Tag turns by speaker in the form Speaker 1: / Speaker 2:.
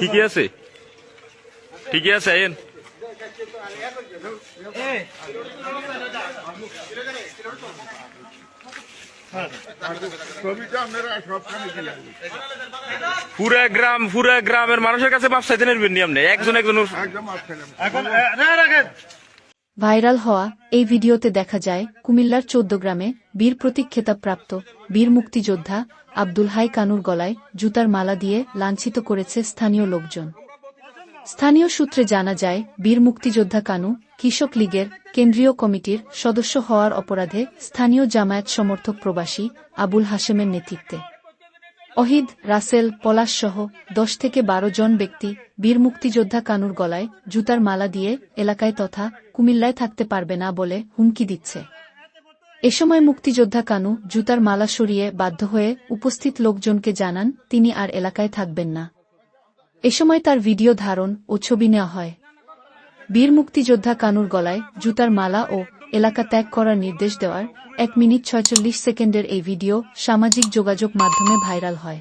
Speaker 1: ঠিকই আছে? ঠিকই আছে আইন পুরা গ্রাম পুরা গ্রামের মানুষের কাছে মাপ চাইতে নেবেন নি আপনি? একজন একজন
Speaker 2: ভাইরাল হওয়া এই ভিডিওতে দেখা যায় কুমিল্লার চৌদ্দ গ্রামে বীর প্রতীক খেতাবপ্রাপ্ত বীর মুক্তিযোদ্ধা আব্দুল হাই কানুর গলায় জুতার মালা দিয়ে লাঞ্ছিত করেছে স্থানীয় লোকজন। স্থানীয় সূত্রে জানা যায়, বীর মুক্তিযোদ্ধা কানু কৃষক লীগের কেন্দ্রীয় কমিটির সদস্য হওয়ার অপরাধে স্থানীয় জামায়াত সমর্থক প্রবাসী আবুল হাশেমের নেতৃত্বে। অহিদ, রাসেল পলাশসহ দশ থেকে বারো জন ব্যক্তি বীর মুক্তিযোদ্ধা কানুর গলায় জুতার মালা দিয়ে এলাকায় তথা কুমিল্লায় থাকতে পারবে না বলে হুমকি দিচ্ছে। এ সময় মুক্তিযোদ্ধা কানু জুতার মালা সরিয়ে বাধ্য হয়ে উপস্থিত লোকজনকে জানান, তিনি আর এলাকায় থাকবেন না। এ সময় তার ভিডিও ধারণ ও ছবি নেওয়া হয়। বীর মুক্তিযোদ্ধা কানুর গলায় জুতার মালা ও এলাকা ত্যাগ করার নির্দেশ দেওয়ার এক মিনিট ছয়চল্লিশ সেকেন্ডের এই ভিডিও সামাজিক যোগাযোগ মাধ্যমে ভাইরাল হয়।